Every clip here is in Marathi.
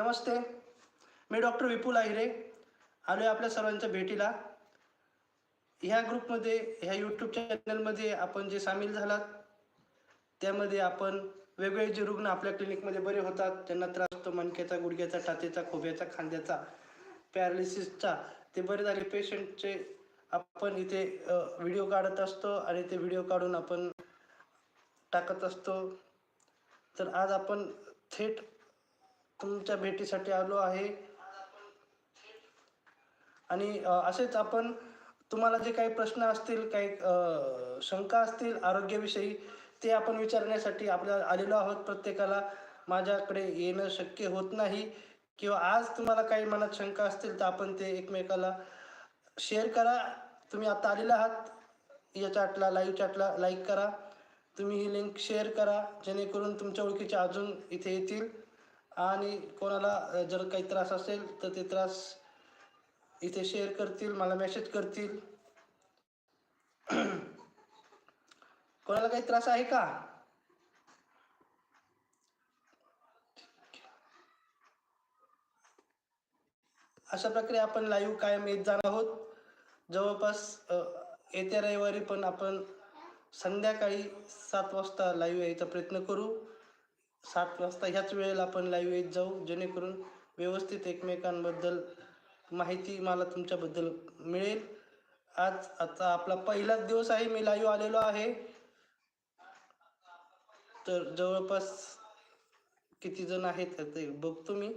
नमस्ते. मी डॉक्टर विपुल आहिरे. आलो आहे आपल्या सर्वांच्या भेटीला. ह्या ग्रुपमध्ये ह्या यूट्यूब चॅनलमध्ये आपण जे सामील झालात त्यामध्ये आपण वेगवेगळे जे रुग्ण आपल्या क्लिनिकमध्ये बरे होतात त्यांना त्रास होतो मणक्याचा गुडघ्याचा टाचेचा खोब्याचा खांद्याचा पॅरालिसिसचा ते बरे झाले. पेशंटचे आपण इथे व्हिडिओ काढत असतो आणि ते व्हिडिओ काढून आपण टाकत असतो. तर आज आपण थेट तुमच्या भेटीसाठी आलो आहे. आणि असेच आपण तुम्हाला जे काही प्रश्न असतील काही शंका असतील आरोग्याविषयी ते आपण विचारण्यासाठी आपल्याला आलेलो आहोत प्रत्येकाला. माझ्याकडे येणं शक्य होत नाही किंवा आज तुम्हाला काही मनात शंका असतील तर आपण ते एकमेकाला शेअर करा. तुम्ही आता आलेला आहात. या चॅटला लाईव्ह चॅटला लाईक करा. तुम्ही ही लिंक शेअर करा जेणेकरून तुमच्या ओळखीचे अजून इथे येतील. आणि कोणाला जर काही त्रास असेल तर ते त्रास इथे शेअर करतील मला मेसेज करतील. कोणाला काही त्रास आहे का? अशा प्रकारे आपण लाईव्ह कायम येत जाणार आहोत. जवळपास येत्या रविवारी पण आपण संध्याकाळी सात वाजता लाईव्ह यायचा प्रयत्न करू. सात वाजता ह्याच वेळेला आपण लाईव्ह येत जाऊ. जेणेकरून व्यवस्थित एकमेकांबद्दल माहिती मला तुमच्याबद्दल मिळेल. आज आता आपला पहिलाच दिवस आहे. मी लाईव्ह आलेलो आहे. तर जवळपास किती जण आहेत ते बघतो मी.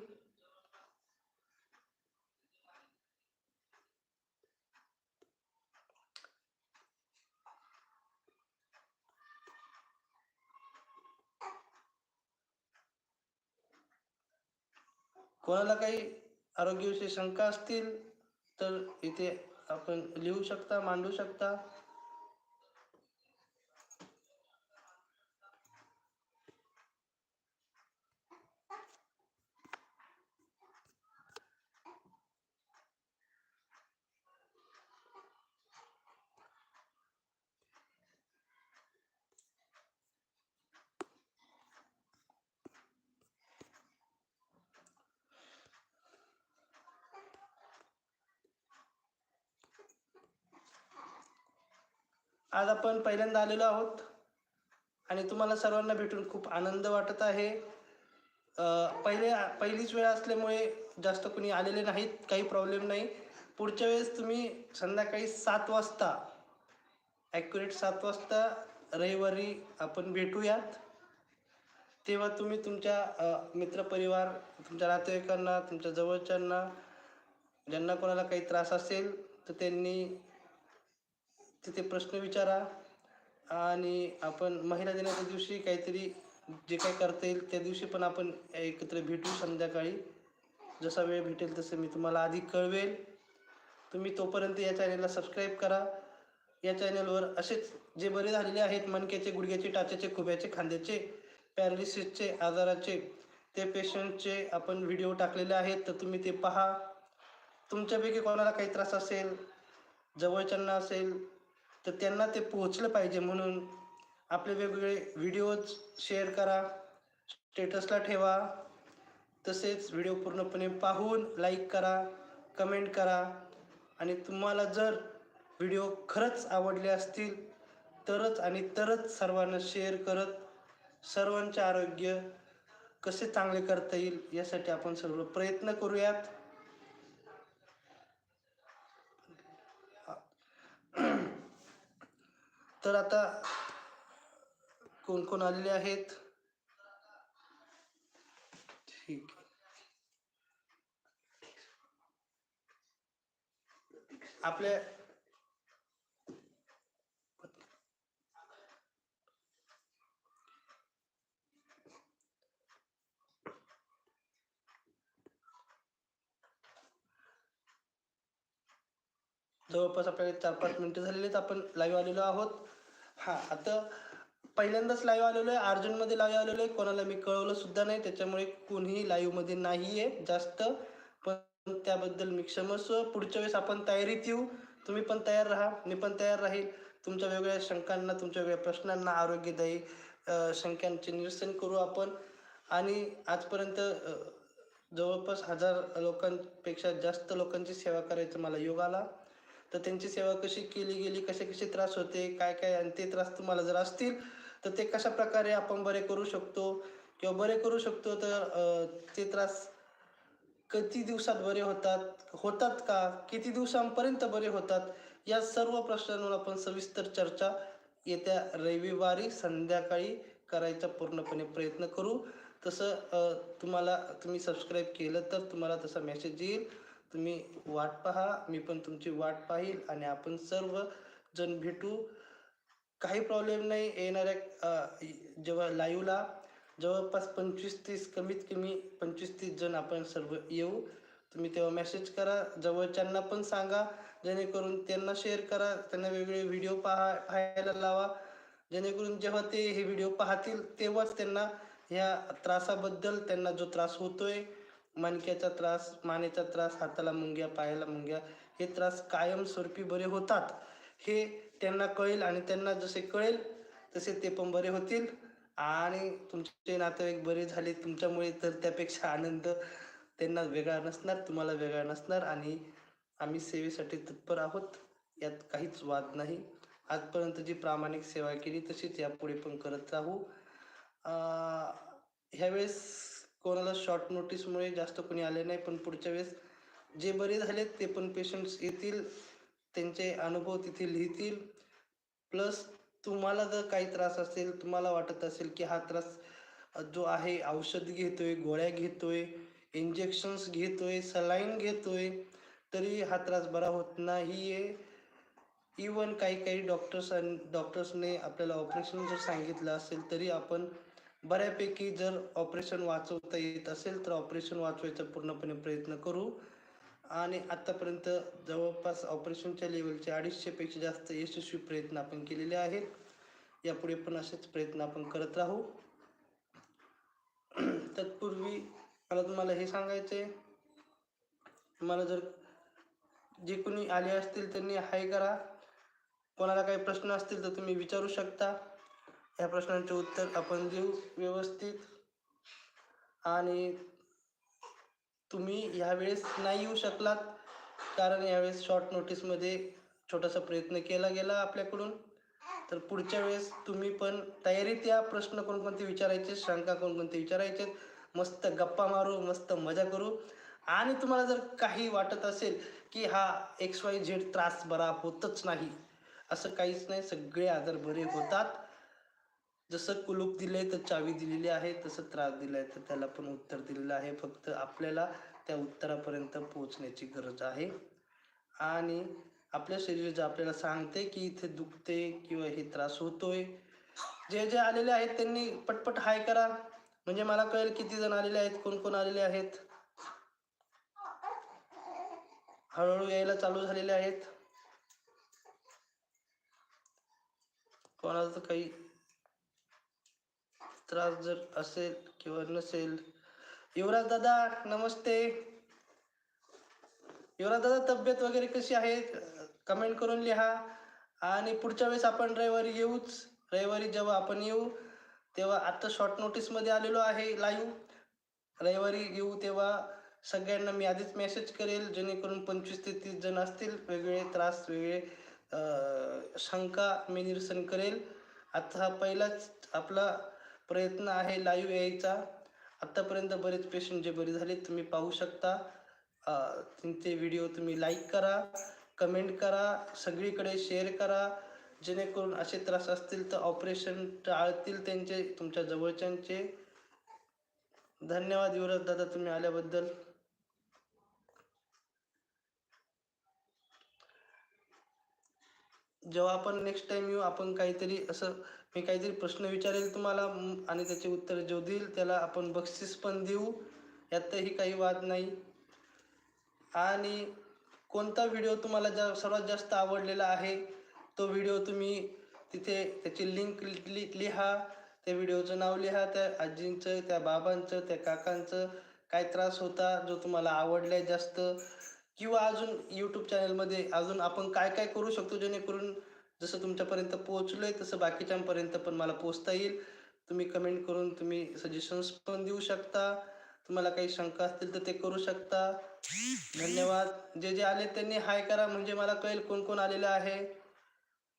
कोणाला काही आरोग्याविषयी शंका असतील तर इथे आपण लिहू शकता मांडू शकता. आज आपण पहिल्यांदा आलेलो आहोत. आणि तुम्हाला सर्वांना भेटून खूप आनंद वाटत आहे. पहिले पहिलीच वेळ असल्यामुळे जास्त कोणी आलेले नाहीत काही प्रॉब्लेम नाही. पुढच्या वेळेस तुम्ही संध्याकाळी सात वाजता ॲक्युरेट सात वाजता रविवारी आपण भेटूयात. तेव्हा तुम्ही तुमच्या मित्रपरिवार तुमच्या नातेवाईकांना तुमच्या जवळच्यांना ज्यांना कोणाला काही त्रास असेल तर त्यांनी तिथे प्रश्न विचारा आणि आपण महिला दिनाच्या दिवशी काहीतरी जे काही करता येईल त्या दिवशी पण आपण एकत्र भेटू संध्याकाळी. जसा वेळ भेटेल तसं मी तुम्हाला आधी कळवेल. तुम्ही तोपर्यंत या चॅनलला सबस्क्राईब करा. या चॅनलवर असेच जे बरे झालेले आहेत मणक्याचे गुडघ्याचे टाचेचे खुब्याचे खांद्याचे पॅरालिसिसचे आजाराचे ते पेशंटचे आपण व्हिडिओ टाकलेले आहेत तर तुम्ही ते पहा. तुमच्यापैकी कोणाला काही त्रास असेल जवळच्यांना असेल तर त्यांना ते पोहोचलं पाहिजे म्हणून आपले वेगवेगळे व्हिडिओज शेअर करा स्टेटसला ठेवा. तसेच व्हिडिओ पूर्णपणे पाहून लाईक करा कमेंट करा. आणि तुम्हाला जर व्हिडिओ खरंच आवडले असतील तरच आणि तरच सर्वांना शेअर करत सर्वांचे आरोग्य कसे चांगले करता येईल यासाठी आपण सर्व प्रयत्न करूयात. तर आता कोण कोण आलेले आहेत? ठीक. आपल्या जवळपास आपल्याला चार पाच मिनटं झालेली आहेत. आपण लाईव्ह आलेलो आहोत. हां आता पहिल्यांदाच लाईव्ह आलेलो आहे अर्जुनमध्ये लाईव्ह आलेलो आहे कोणाला मी कळवलं सुद्धा नाही त्याच्यामुळे कोणीही लाईव्हमध्ये नाही आहे जास्त. पण त्याबद्दल मी क्षमस्व पुढच्या वेळेस आपण तयारीत येऊ. तुम्ही पण तयार राहा मी पण तयार राहील. तुमच्या वेगवेगळ्या शंकांना तुमच्या वेगळ्या प्रश्नांना आरोग्यदायी शंकांचे निरसन करू आपण. आणि आजपर्यंत जवळपास हजार लोकांपेक्षा जास्त लोकांची सेवा करायचं मला योग आला. तर त्यांची सेवा कशी केली गेली कसे कसे त्रास होते काय काय आणि ते त्रास तुम्हाला जर असतील तर ते कशा प्रकारे आपण बरे करू शकतो? किंवा बरे करू शकतो तर ते त्रास किती दिवसात बरे होतात होतात का? किती दिवसांपर्यंत बरे होतात? या सर्व प्रश्नांवर आपण सविस्तर चर्चा येत्या रविवारी संध्याकाळी करायचा पूर्णपणे प्रयत्न करू. तसं तुम्हाला तुम्ही सबस्क्राईब केलं तर तुम्हाला तसा मेसेज येईल. तुम्ही वाट पहा मी पण तुमची वाट पाहील आणि आपण सर्व जण भेटू. काही प्रॉब्लेम नाही येणाऱ्या जेव्हा लाईव्हला जवळपास पंचवीस तीस कमीत कमी पंचवीस तीस जण आपण सर्व येऊ. तुम्ही तेव्हा मेसेज करा जवळच्यांना पण सांगा जेणेकरून त्यांना शेअर करा त्यांना वेगवेगळे व्हिडिओ पहा पाहायला लावा. जेणेकरून जेव्हा ते हे व्हिडिओ पाहतील तेव्हाच त्यांना ह्या त्रासाबद्दल त्यांना जो त्रास होतोय मणक्याचा त्रास मानेचा त्रास हाताला मुंग्या पायाला मुंग्या हे त्रास कायमस्वरूपी बरे होतात. हे त्यांना कळेल आणि त्यांना जसे कळेल तसे ते पण बरे होतील. आणि तुमचे नातेवाईक बरे झाले तुमच्यामुळे तर त्यापेक्षा आनंद त्यांना वेगळा नसणार तुम्हाला वेगळा नसणार. आणि आम्ही सेवेसाठी तत्पर आहोत यात काहीच वाद नाही. आजपर्यंत जी प्रामाणिक सेवा केली तशीच यापुढे पण करत राहू. ह्यावेळेस कोणाला शॉर्ट नोटीसमुळे जास्त कोणी आले नाही पण पुढच्या वेळेस जे बरे झालेत ते पण पेशंट्स येतील त्यांचे अनुभव तिथे लिहितील. प्लस तुम्हाला जर काही त्रास असेल तुम्हाला वाटत असेल की हा त्रास जो आहे औषध घेतोय गोळ्या घेतोय इंजेक्शन्स घेतोय सलाईन घेतोय तरी हा त्रास बरा होत नाही आहे इवन काही काही डॉक्टर्स डॉक्टर्सने आपल्याला ऑपरेशन जर सांगितलं असेल तरी आपण बऱ्यापैकी जर ऑपरेशन वाचवता येत असेल तर ऑपरेशन वाचवायचा पूर्णपणे प्रयत्न करू. आणि आत्तापर्यंत जवळपास ऑपरेशनच्या लेवलचे अडीचशेपेक्षा जास्त यशस्वी प्रयत्न आपण केलेले आहेत. यापुढे पण असेच प्रयत्न आपण करत राहू. तत्पूर्वी मला तुम्हाला हे सांगायचं आहे जर जे कोणी आले असतील त्यांनी हाय करा. कोणाला काही प्रश्न असतील तर तुम्ही विचारू शकता. या प्रश्नांचे उत्तर आपण देऊ व्यवस्थित. आणि तुम्ही यावेळेस नाही येऊ शकलात कारण यावेळेस शॉर्ट नोटीसमध्ये छोटासा प्रयत्न केला गेला आपल्याकडून. तर पुढच्या वेळेस तुम्ही पण तयारीत या प्रश्न कोणकोणते विचारायचे शंका कोणकोणते विचारायचे मस्त गप्पा मारू मस्त मजा करू. आणि तुम्हाला जर काही वाटत असेल की हा एक्स वाय झेड त्रास बरा होतच नाही असं काहीच नाही सगळे आजार बरे होतात. जसं कुलूप दिलंय तर चावी दिलेली आहे. तसं त्रास दिलाय तर त्याला पण उत्तर दिलेलं आहे. फक्त आपल्याला त्या उत्तरापर्यंत पोहोचण्याची गरज आहे. आणि आपल्या शरीर जे आपल्याला सांगते की इथे दुखते किंवा हे त्रास होतोय जे जे आलेले आहेत त्यांनी पटपट हाय करा. म्हणजे मला कळेल किती जण आलेले आहेत कोण कोण आलेले आहेत. हळूहळू यायला चालू झालेले आहेत. कोणाला तर काही त्रास जर असेल किंवा नसेल. युवराज दादा नमस्ते. युवराज दादा तब्येत वगैरे कशी आहे? कमेंट करून लिहा. आणि पुढच्या वेळेस आपण रविवारी येऊच. रविवारी जेव्हा आपण येऊ तेव्हा आता शॉर्ट नोटीसमध्ये आलेलो आहे लाईव्ह रविवारी येऊ तेव्हा सगळ्यांना मी आधीच मेसेज करेल जेणेकरून पंचवीस ते तीस जण असतील. वेगवेगळे त्रास वेगळे शंका मी निरसन करेल. आता हा पहिलाच आपला प्रयत्न आहे लाईव्ह यायचा. आत्तापर्यंत बरेच पेशंट जे बरे झाले तुम्ही पाहू शकता. तुमचे त्यांचे व्हिडिओ तुम्ही लाईक करा कमेंट करा सगळीकडे शेअर करा. जेणेकरून असे त्रास असतील तर ऑपरेशन टाळतील त्यांचे तुमच्या जवळच्यांचे. धन्यवाद युवराज दादा तुम्ही आल्याबद्दल. जेव्हा आपण नेक्स्ट टाइम येऊ आपण काहीतरी असं मी काहीतरी प्रश्न विचारेल तुम्हाला आणि त्याचे उत्तर जो देईल त्याला आपण बक्षीस पण देऊ. यातही काही वाद नाही. आणि कोणता व्हिडिओ तुम्हाला जा सर्वात जास्त आवडलेला आहे तो व्हिडिओ तुम्ही तिथे त्याची लिंक लि लिहा. त्या व्हिडिओचं नाव लिहा त्या आजींचं त्या बाबांचं त्या काकांचं. काय त्रास होता जो तुम्हाला आवडला आहे जास्त? किंवा अजून यूट्यूब चॅनलमध्ये अजून आपण काय काय करू शकतो जेणेकरून जसं तुमच्यापर्यंत पोहोचलो आहे तसं बाकीच्यांपर्यंत पण मला पोचता येईल. तुम्ही कमेंट करून तुम्ही सजेशन्स पण देऊ शकता. तुम्हाला काही शंका असतील तर ते करू शकता. धन्यवाद. जे जे आले त्यांनी हाय करा म्हणजे मला कळेल कोण कोण आलेलं आहे.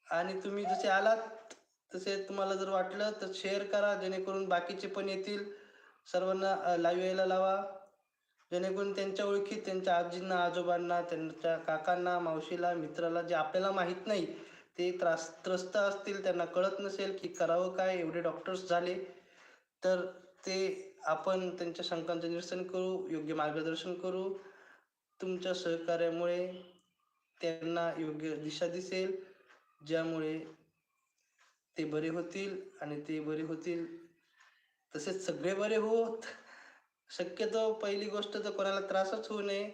आणि तुम्ही जसे आलात तसे तुम्हाला जर वाटलं तर शेअर करा जेणेकरून बाकीचे पण येतील. सर्वांना लाईव्ह यायला लावा. जेणेकरून त्यांच्या ओळखीत त्यांच्या आजींना आजोबांना त्यांच्या काकांना मावशीला मित्राला जे आपल्याला माहीत नाही ते त्रास त्रस्त असतील त्यांना कळत नसेल की करावं काय एवढे डॉक्टर्स झाले तर ते आपण त्यांच्या शंकांचं निरसन करू योग्य मार्गदर्शन करू. तुमच्या सहकार्यामुळे त्यांना योग्य दिशा दिसेल ज्यामुळे ते बरे होतील आणि ते बरे होतील. तसेच सगळे बरे होत. शक्यतो पहिली गोष्ट तर कोणाला त्रासच होऊ नये.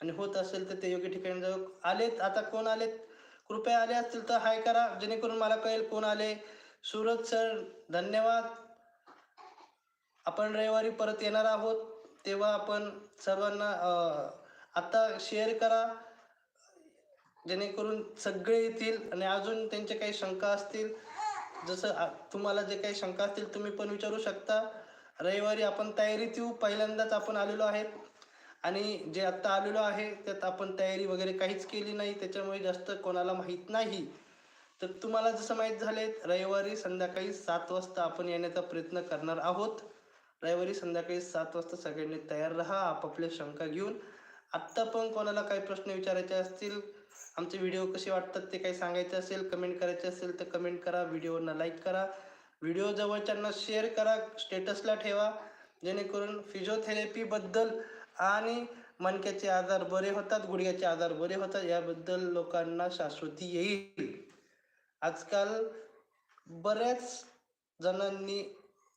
आणि होत असेल तर ते योग्य ठिकाणी जाऊ आलेत. आता कोण आलेत? कृपया आले असतील तर हाय करा जेणेकरून मला कळेल कोण आले. सूरज सर धन्यवाद. आपण रविवारी परत येणार आहोत. तेव्हा आपण सर्वांना आता शेअर करा. जेणेकरून सगळे येतील आणि अजून त्यांचे काही शंका असतील. जसं तुम्हाला जे काही शंका असतील तुम्ही पण विचारू शकता. रविवारी आपण तयारीत येऊ. पहिल्यांदाच आपण आलेलो आहेत. आणि जे आत्ता आलेलो आहे त्यात आपण तयारी वगैरे काहीच केली नाही त्याच्यामुळे जास्त कोणाला माहीत नाही. तर तुम्हाला जसं माहीत झाले रविवारी संध्याकाळी सात वाजता आपण येण्याचा प्रयत्न करणार आहोत. रविवारी संध्याकाळी सात वाजता सगळ्यांनी तयार राहा आपापल्या शंका घेऊन. आत्ता पण कोणाला काही प्रश्न विचारायचे असतील आमचे व्हिडिओ कसे वाटतात ते काही सांगायचे असेल कमेंट करायचे असेल तर कमेंट करा व्हिडिओना लाईक करा. व्हिडिओ जवळच्यांना शेअर करा स्टेटसला ठेवा जेणेकरून फिजिओथेरपीबद्दल आणि मणक्याचे आजार बरे होतात गुडघ्याचे आजार बरे होतात याबद्दल लोकांना शाश्वती येईल. आजकाल बऱ्याच जणांनी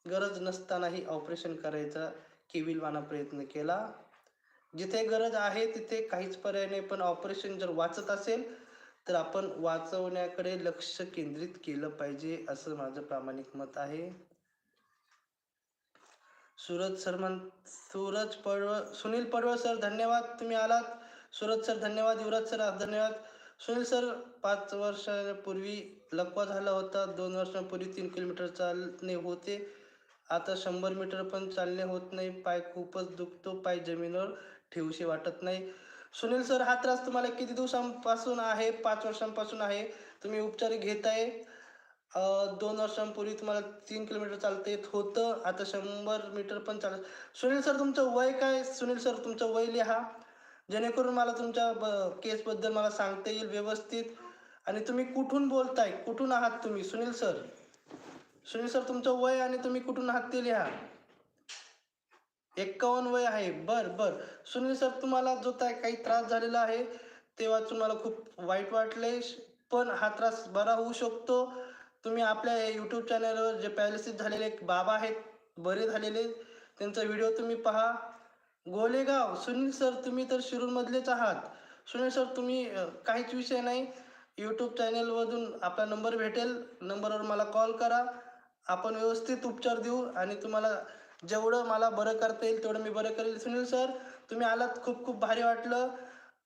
गरज नसतानाही ऑपरेशन करायचा केविलवाना प्रयत्न केला. जिथे गरज आहे तिथे काहीच पर्याय नाही पण ऑपरेशन जर वाचत असेल तर आपण वाचवण्याकडे लक्ष केंद्रित केलं पाहिजे असं माझं प्रामाणिक मत आहे. सूरज सर म्हण सूरज पडवळ सुनील पडवळ सर धन्यवाद तुम्ही आलात. सूरज सर धन्यवाद. युवराज सर धन्यवाद. सुनील सर पाच वर्षापूर्वी लकवा झाला होता. दोन वर्षांपूर्वी तीन किलोमीटर चालणे होते. आता शंभर मीटर पण चालणे होत नाही. पाय खूपच दुखतो. पाय जमिनीवर ठेवूशी वाटत नाही. सुनील सर हा त्रास तुम्हाला किती दिवसांपासून आहे? पाच वर्षांपासून आहे. तुम्ही उपचार घेत आहे दोन वर्षांपूर्वी तुम्हाला तीन किलोमीटर चालता येत होतं. आता शंभर मीटर पण चालत सुनील सर तुमचं वय काय? सुनील सर तुमचं वय लिहा. जेणेकरून मला तुमच्या ब केसबद्दल मला सांगता येईल व्यवस्थित. आणि तुम्ही कुठून बोलताय? कुठून आहात तुम्ही? सुनील सर. सुनील सर तुमचं वय आणि तुम्ही कुठून आहात ते लिहा. एक्कावन्न वय आहे. बर बर. सुनील सर तुम्हाला जो काय काही त्रास झालेला आहे ते वाचून मला खूप वाईट वाटले पण हा त्रास बरा होऊ शकतो. तुम्ही आपल्या युट्यूब चॅनलवर जे पॅलिसिस झालेले एक बाबा आहेत बरे झालेले त्यांचा व्हिडिओ तुम्ही पहा. गोलेगाव सुनील सर तुम्ही तर शिरूरमधलेच आहात. सुनील सर तुम्ही काहीच विषय नाही. यूट्यूब चॅनलमधून आपला नंबर भेटेल. नंबरवर मला कॉल करा. आपण व्यवस्थित उपचार देऊ आणि तुम्हाला जेवढं मला बरं करता येईल तेवढं मी बरं करेल. सुनील सर तुम्ही आलात खूप खूप भारी वाटलं.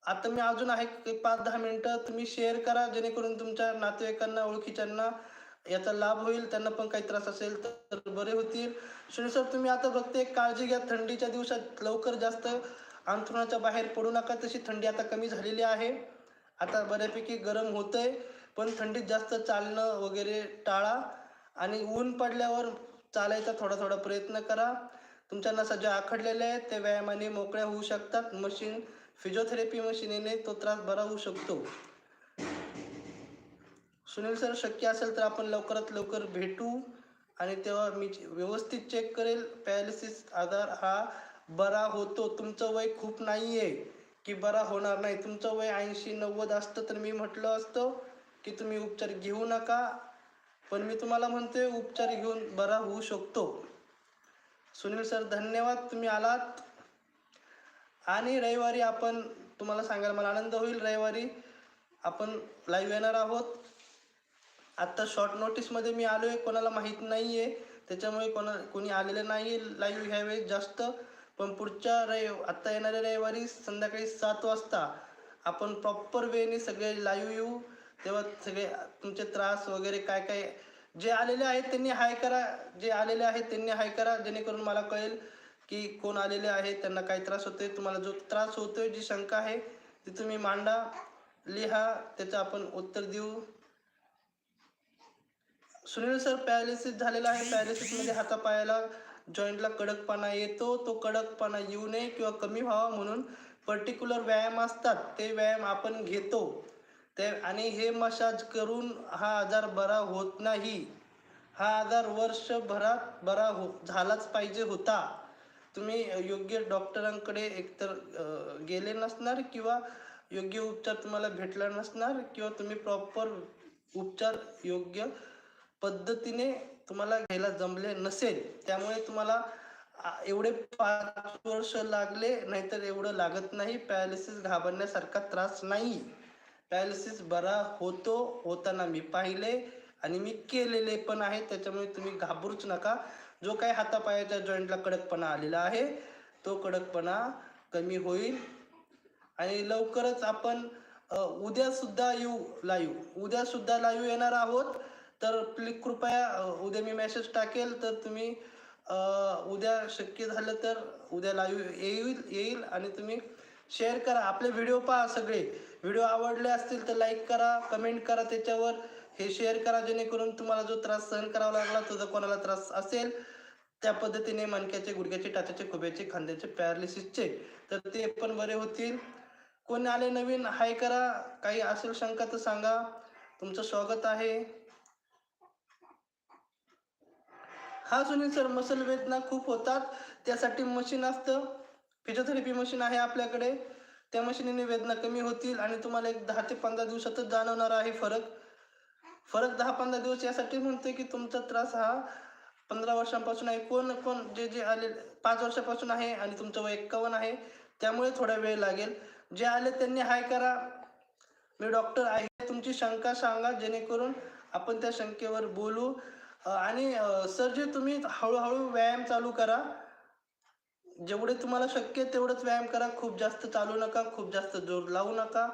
आता मी अजून आहे पाच दहा मिनटं. तुम्ही शेअर करा जेणेकरून तुमच्या नातेवाईकांना ओळखीच्यांना याचा लाभ होईल त्यांना पण काही त्रास असेल तर बरे होतील. शिंदे सर तुम्ही आता फक्त एक काळजी घ्या थंडीच्या दिवसात लवकर जास्त अंथरुणाच्या बाहेर पडू नका तशी थंडी आता कमी झालेली आहे. आता बऱ्यापैकी गरम होतंय पण थंडीत जास्त चालणं वगैरे टाळा आणि ऊन पडल्यावर चालायचा थोडा थोडा प्रयत्न करा. तुमच्या नसा ज्या आखडलेल्या आहेत त्या व्यायामाने मोकळ्या होऊ शकतात. मशीन फिजिओथेरपी मशीनीने तो त्रास बरा होऊ शकतो. सुनील सर शक्य असेल तर आपण लवकरात लवकर भेटू. आणि तेव्हा मी व्यवस्थित चेक करेल. पॅलिसिस आधार हा बरा होतो. तुमचं वय खूप नाही आहे की बरा होणार नाही. तुमचं वय ऐंशी नव्वद असतं तर मी म्हटलं असतं की तुम्ही उपचार घेऊ नका. पण मी तुम्हाला म्हणतोय उपचार घेऊन बरा होऊ शकतो. सुनील सर धन्यवाद. तुम्ही आलात. आणि रविवारी आपण तुम्हाला सांगायला मला आनंद होईल रविवारी आपण लाईव्ह येणार आहोत. आत्ता शॉर्ट नोटीसमध्ये मी आलो आहे कोणाला माहीत नाही आहे त्याच्यामुळे कोणा कोणी आलेलं नाही आहे लाईव्ह ह्यावेळेस जास्त. पण पुढच्या रवि आत्ता येणाऱ्या रविवारी संध्याकाळी सात वाजता आपण प्रॉपर वेने सगळे लाईव्ह येऊ. तेव्हा सगळे तुमचे त्रास वगैरे काय काय जे आलेले आहेत त्यांनी हाय करा. जे आलेले आहेत त्यांनी हाय करा. जेणेकरून मला कळेल की कोण आलेले आहे त्यांना काय त्रास होतोय. तुम्हाला जो त्रास होतोय जी शंका आहे ती तुम्ही मांडा लिहा त्याचं आपण उत्तर देऊ. सुनील सर पॅरालिसिस झालेला आहे. पॅरालिसिस म्हणजे हातापायाला जॉईंटला कडकपणा येतो. तो कडकपणा येऊ नये किंवा कमी व्हावा म्हणून पर्टिक्युलर व्यायाम असतात. ते व्यायाम आपण घेतो. ते आणि हे मसाज करून हा आजार बरा होत नाही. हा आजार वर्षभरात बरा हो झालाच पाहिजे होता. तुम्ही योग्य डॉक्टरांकडे एकतर गेले नसणार किंवा योग्य उपचार तुम्हाला भेटला नसणार किंवा तुम्ही प्रॉपर उपचार योग्य पद्धतीने तुम्हाला घ्यायला जमले नसेल त्यामुळे तुम्हाला एवढे पाच वर्ष लागले नाहीतर एवढं लागत नाही. पॅरालिसिस घाबरण्यासारखा त्रास नाही. पॅरालिसिस बरा होतो होताना मी पाहिले आणि मी केलेले पण आहे त्याच्यामुळे तुम्ही घाबरूच नका. जो काही हातापायाच्या जॉईंटला कडकपणा आलेला आहे तो कडकपणा कमी होईल. आणि लवकरच आपण उद्या सुद्धा येऊ लाईव्ह. उद्या सुद्धा लाईव्ह येणार आहोत. तर प्लीज कृपया उद्या मी मेसेज टाकेल तर तुम्ही उद्या शक्य झालं तर उद्या लाईव्ह येईल येईल आणि तुम्ही शेअर करा. आपले व्हिडिओ पहा सगळे. व्हिडिओ आवडले असतील तर लाईक करा कमेंट करा त्याच्यावर. हे शेअर करा जेणेकरून तुम्हाला जो त्रास सहन करावा लागला तो जर कोणाला त्रास असेल त्या पद्धतीने मणक्याचे गुडघ्याचे टाचाचे खोब्याचे खांद्याचे पॅरालिसिसचे तर ते पण बरे होतील. कोणी आले नवीन हाय करा. काही असेल शंका तर सांगा. तुमचं स्वागत आहे. हा सुनील सर मसल वेदना खूप होतात त्यासाठी मशीन असतं. फिजिओथेरपी मशीन आहे आपल्याकडे. त्या मशीनीने वेदना कमी होतील आणि तुम्हाला एक दहा ते पंधरा दिवसातच जाणवणार आहे फरक. फरक दहा पंधरा दिवस यासाठी म्हणतोय की तुमचा त्रास हा पंधरा वर्षांपासून आहे. कोण कोण जे जे आले पाच वर्षापासून आहे आणि तुमचं वय एक्कावन्न आहे त्यामुळे थोडा वेळ लागेल. जे आले त्यांनी हाय करा. मी डॉक्टर आहे. तुमची शंका सांगा जेणेकरून आपण त्या शंकेवर बोलू. आणि सर जे तुम्ही हळूहळू व्यायाम चालू करा जेवढे तुम्हाला शक्य तेवढंच व्यायाम करा खूप जास्त चालू नका खूप जास्त जोर लावू नका.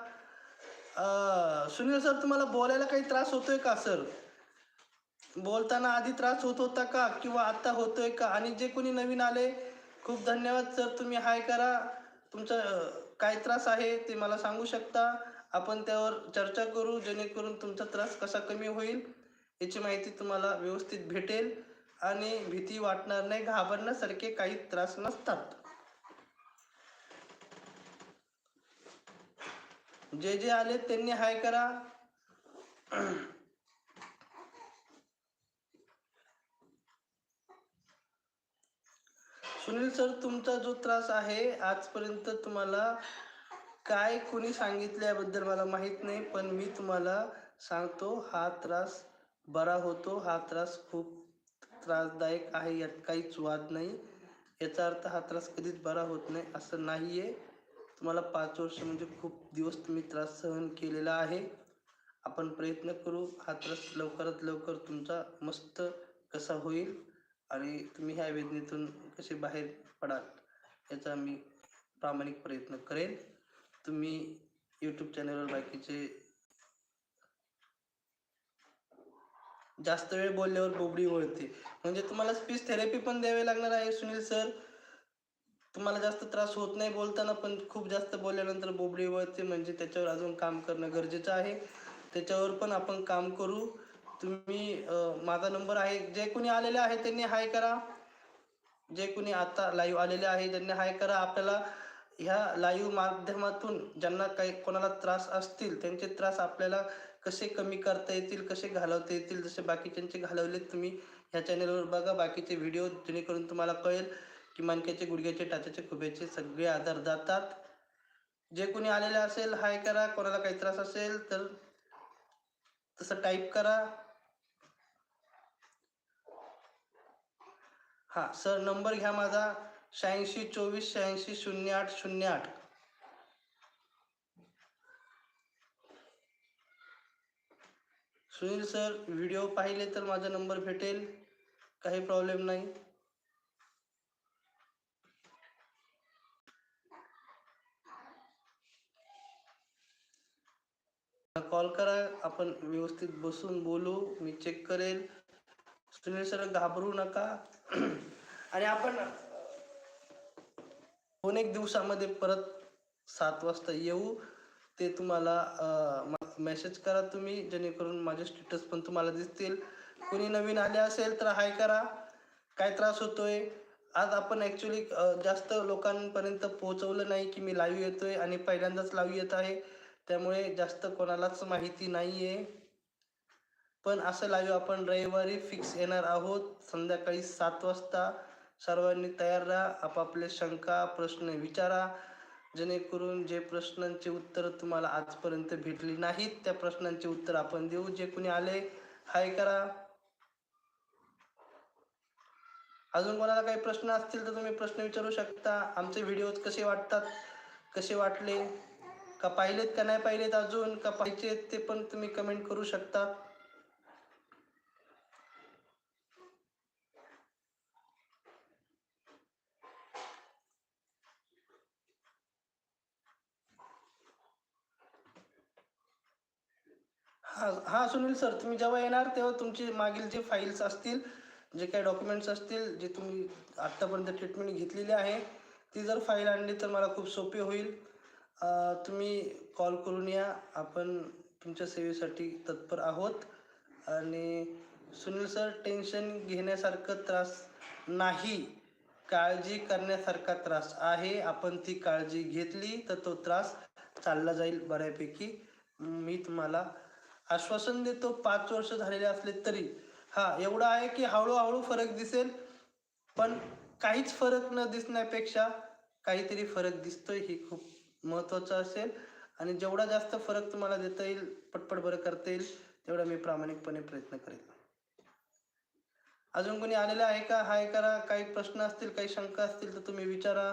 सुनील सर तुम्हाला बोलायला काही त्रास होतोय का सर? बोलताना आधी त्रास होत होता का किंवा आता होतोय का? आणि जे कोणी नवीन आले खूप धन्यवाद सर तुम्ही हाय करा. तुमचं काय त्रास आहे ते मला सांगू शकता. आपण त्यावर चर्चा करू जेणेकरून तुमचा त्रास कसा कमी होईल. याची माहिती तुम्हाला व्यवस्थित भेटेल आणि भीती वाटणार नाही घाबरण्यासारखे काही त्रास नसतात. जे जे आले त्यांनी हाय करा. सुनील सर तुमचा जो त्रास आहे आजपर्यंत तुम्हाला काय कोणी सांगितल्याबद्दल मला माहीत नाही पण मी तुम्हाला सांगतो हा त्रास बरा होतो हा त्रास खूप त्रासदायक आहे यात काहीच वाद नाही. याचा अर्थ हा त्रास कधीच बरा होत नाही असं नाही आहे तुम्हाला पाच वर्ष म्हणजे खूप दिवस तुम्ही त्रास सहन केलेला आहे. आपण प्रयत्न करू हा त्रास लवकरात लवकर तुमचा मस्त कसा होईल आणि तुम्ही ह्या वेदनेतून कसे बाहेर पडाल याचा मी प्रामाणिक प्रयत्न करेन. तुम्ही यूट्यूब चॅनलवर बाकीचे जास्त वेळ बोलल्यावर बोबडी वळते म्हणजे तुम्हाला स्पीच थेरपी पण द्यावी लागणार आहे सुनील सर तुम्हाला जास्त त्रास होत नाही बोलताना पण खूप जास्त बोलल्यानंतर बोबडी वळते म्हणजे त्याच्यावर अजून काम करणं गरजेचं आहे. त्याच्यावर पण आपण काम करू. तुम्ही माझा नंबर आहे. जे कोणी आलेले आहे त्यांनी हाय करा. जे कोणी आता लाईव्ह आलेले आहे त्यांनी हाय करा. आपल्याला ह्या लाईव्ह माध्यमातून ज्यांना काही कोणाला त्रास असतील त्यांचे त्रास आपल्याला कसे कमी करता येतील कसे घालवता येतील जसे बाकीच्यांचे घालवलेत तुम्ही ह्या चॅनलवर बघा. बाकीचे व्हिडिओ जेणेकरून तुम्हाला कळेल की मणक्याचे गुडघ्याचे टाच्याचे खुब्याचे सगळे आधार जातात. जे कोणी आलेले असेल हाय करा. कोणाला काही त्रास असेल तर तसं टाईप करा. हा सर नंबर घ्या माझा. शहाऐंशी चोवीस शहाऐंशी शून्य आठ शून्य आठ. सुनील सर व्हिडिओ पाहिले तर माझा नंबर भेटेल. काही प्रॉब्लेम नाही. कॉल करा आपण व्यवस्थित बसून बोलू मी चेक करेल. सुनील सर घाबरू नका. आणि आपण दोन एक दिवसामध्ये परत सात वाजता येऊ. ते तुम्हाला मेसेज करा तुम्ही जेणेकरून माझे स्टेटस पण तुम्हाला दिसतील. कोणी नवीन आले असेल तर हाय करा. काय त्रास होतोय? आज आपण ॲक्च्युली जास्त लोकांपर्यंत पोहोचवलं नाही की मी लाईव्ह येतोय आणि पहिल्यांदाच लाईव्ह येत आहे. त्यामुळे जास्त कोणालाच माहिती नाही आहे पण असं लाईव्ह आपण रविवारी फिक्स येणार आहोत. संध्याकाळी सात वाजता. सर्वांनी तयार राहा. आपापले शंका प्रश्न विचारा. जेणेकरून जे प्रश्नांचे उत्तर तुम्हाला आजपर्यंत भेटली नाहीत त्या प्रश्नांचे उत्तर आपण देऊ. जे कोणी आले हाय करा. अजून कोणाला काही प्रश्न असतील तर तुम्ही प्रश्न विचारू शकता. आमचे व्हिडिओज कसे वाटतात कसे वाटले का पाहिलेत का नाही पाहिलेत अजून का पाहिजे ते पण तुम्ही कमेंट करू शकता. हा हां सुनील सर तुम्ही जेव्हा येणार तेव्हा तुमचे मागील जे फाईल्स असतील जे काही डॉक्युमेंट्स असतील जे तुम्ही आत्तापर्यंत ट्रीटमेंट घेतलेली आहे ती जर फाईल आणली तर मला खूप सोपे होईल. तुम्ही कॉल करून या. आपण तुमच्या सेवेसाठी तत्पर आहोत. आणि सुनील सर टेन्शन घेण्यासारखं त्रास नाही. काळजी करण्यासारखा त्रास आहे. आपण ती काळजी घेतली तर तो त्रास चालला जाईल बऱ्यापैकी. मी तुम्हाला आश्वासन देतो. पाच वर्ष झालेले असले तरी. हा एवढं आहे की हळूहळू फरक दिसेल. पण काहीच फरक न दिसण्यापेक्षा काहीतरी फरक दिसतोय ही खूप महत्त्वाचं असेल. आणि जेवढा जास्त फरक तुम्हाला देता येईल पटपट बरं करता येईल तेवढा मी प्रामाणिकपणे प्रयत्न करेल अजून कोणी आलेलं आहे का? हाय करा. काही प्रश्न असतील काही शंका असतील तर तुम्ही विचारा.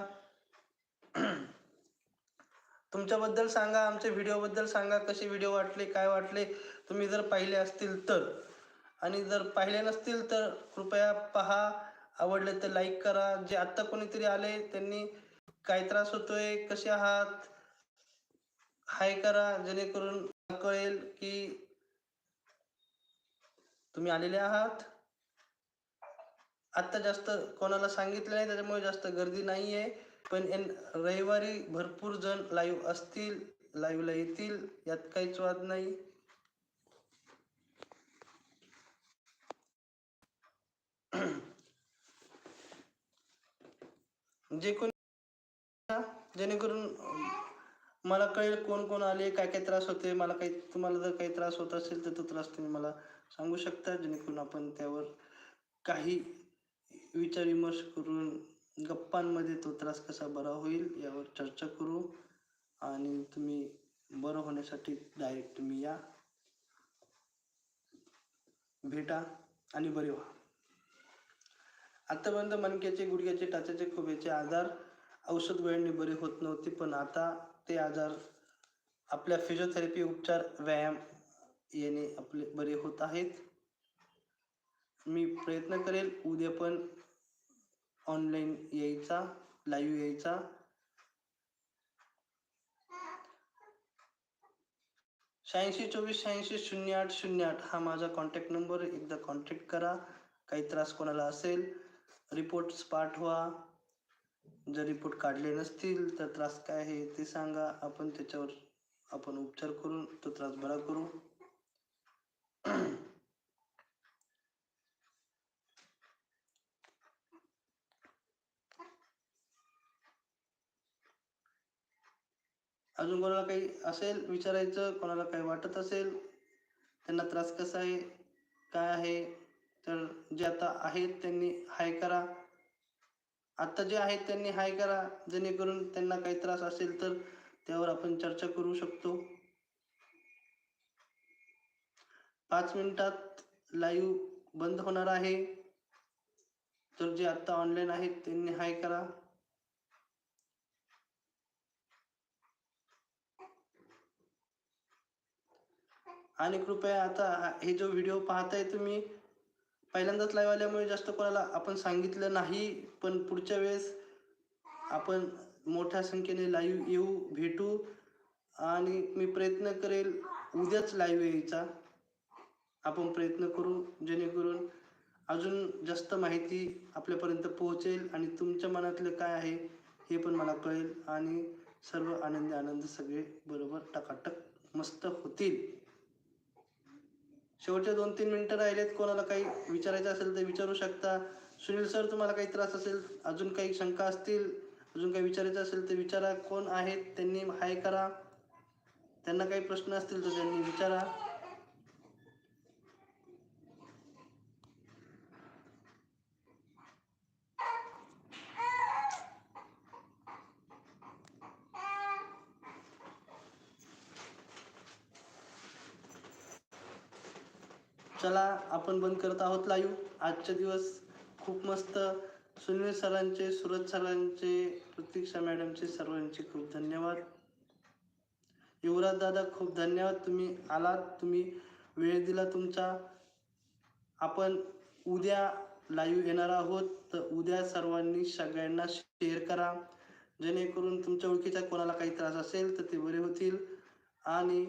तुमच्याबद्दल सांगा आमच्या व्हिडिओबद्दल सांगा कसे व्हिडिओ वाटले काय वाटले? तुम्ही जर पाहिले असतील तर. आणि जर पाहिले नसतील तर कृपया पहा. आवडले तर लाईक करा. जे आत्ता कोणीतरी आले त्यांनी काय त्रास होतोय कसे आहात? हाय करा जेणेकरून कळेल की तुम्ही आलेले आहात. आत्ता जास्त कोणाला सांगितलं नाही त्याच्यामुळे जास्त गर्दी नाही आहे पण एन रविवारी भरपूर जण लाईव्ह असतील लाईव्हला येतील यात काहीच वाद नाही. जे कोण जेणेकरून मला कळेल कोण कोण आले काय काय त्रास होते मला काही तुम्हाला जर काही त्रास होत असेल तर तो त्रास तुम्ही मला सांगू शकता जेणेकरून आपण त्यावर काही विचार विमर्श करून गप्पांमध्ये तो त्रास कसा बरा होईल यावर चर्चा करू आणि तुम्ही बरं होण्यासाठी डायरेक्ट तुम्ही या. भेटा आणि बरे व्हा. आतापर्यंत मणक्याचे गुडघ्याचे टाचाचे खोब्याचे आजार औषध गोळ्यांनी बरे होत नव्हते पण आता ते आजार आपल्या फिजिओथेरपी उपचार व्यायाम याने आपले बरे होत आहेत. मी प्रयत्न करेल उद्या पण ऑनलाईन यायचा लाईव्ह यायचा. शहाऐंशी चोवीस शहाऐंशी शून्य आठ शून्य आठ हा माझा कॉन्टॅक्ट नंबर एकदा कॉन्टॅक्ट करा. काही त्रास कोणाला असेल रिपोर्ट्स पाठवा. जर रिपोर्ट काढले नसतील तर त्रास काय आहे ते सांगा. आपण त्याच्यावर आपण उपचार करून तो त्रास बरा करू. अजून कोणाला काही असेल विचारायचं कोणाला काही वाटत असेल त्यांना त्रास कसा आहे काय आहे तर जे आता आहेत त्यांनी हाय करा. आत्ता जे आहेत त्यांनी हाय करा जेणेकरून त्यांना काही त्रास असेल तर त्यावर आपण चर्चा करू शकतो. पाच मिनिटात लाईव्ह बंद होणार आहे. तर जे आत्ता ऑनलाईन आहेत त्यांनी हाय करा. आणि कृपया आता हे जो व्हिडिओ पाहताय तुम्ही पहिल्यांदाच लाईव्ह आल्यामुळे जास्त कोणाला आपण सांगितलं नाही पण पुढच्या वेळेस आपण मोठ्या संख्येने लाईव्ह येऊ भेटू. आणि मी प्रयत्न करेल उद्याच लाईव्ह यायचा. आपण प्रयत्न करू जेणेकरून अजून जास्त माहिती आपल्यापर्यंत पोहोचेल आणि तुमच्या मनातलं काय आहे हे पण मला कळेल. आणि सर्व आनंदी आनंद सगळे बरोबर टकाटक मस्त होतील. शेवटचे दोन तीन मिनिटं राहिलेत कोणाला काही विचारायचं असेल तर विचारू शकता. सुनील सर तुम्हाला काही त्रास असेल अजून काही शंका असतील अजून काही विचारायचं असेल तर विचारा. कोण आहेत त्यांनी हाय करा. त्यांना काही प्रश्न असतील तर त्यांनी विचारा. चला आपण बंद करत आहोत लाईव्ह आजचे दिवस खूप मस्त. सुनील सरांचे सुरज सरांचे प्रतीक्षा मॅडमचे सर्वांचे खूप धन्यवाद. युवराज दादा खूप धन्यवाद. तुम्ही आलात तुम्ही वेळ दिला तुमचा. आपण उद्या लाईव्ह येणार आहोत. तर उद्या सर्वांनी सगळ्यांना शेअर करा. जेणेकरून तुमच्या ओळखीचा कोणाला काही त्रास असेल तर ते बरे होतील. आणि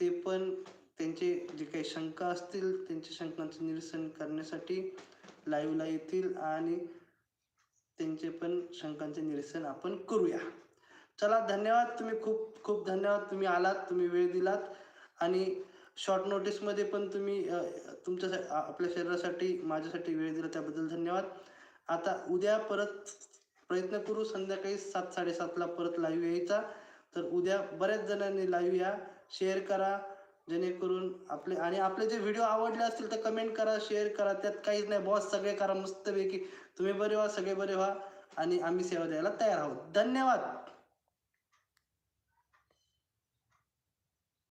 ते पण त्यांचे जे काही शंका असतील त्यांच्या शंकांचे निरसन करण्यासाठी लाईव्हला येतील आणि त्यांचे पण शंकांचे निरसन आपण करूया. चला धन्यवाद. तुम्ही खूप खूप धन्यवाद. तुम्ही आलात तुम्ही वेळ दिलात. आणि शॉर्ट नोटीसमध्ये पण तुम्ही तुमच्या सा- आपल्या शरीरासाठी माझ्यासाठी वेळ दिला त्याबद्दल धन्यवाद. आता उद्या परत प्रयत्न करू. संध्याकाळी सात साडेसातला परत लाईव्ह यायचा. तर उद्या बऱ्याच जणांनी लाईव्ह या. शेअर करा. जेणेकरून आपले आणि आपले जे व्हिडिओ आवडले असतील तर कमेंट करा शेअर करा. त्यात काहीच नाही बॉस सगळे करा मस्तपैकी. तुम्ही बरे व्हा सगळे बरे व्हा. आणि आम्ही सेवा द्यायला तयार आहोत. धन्यवाद!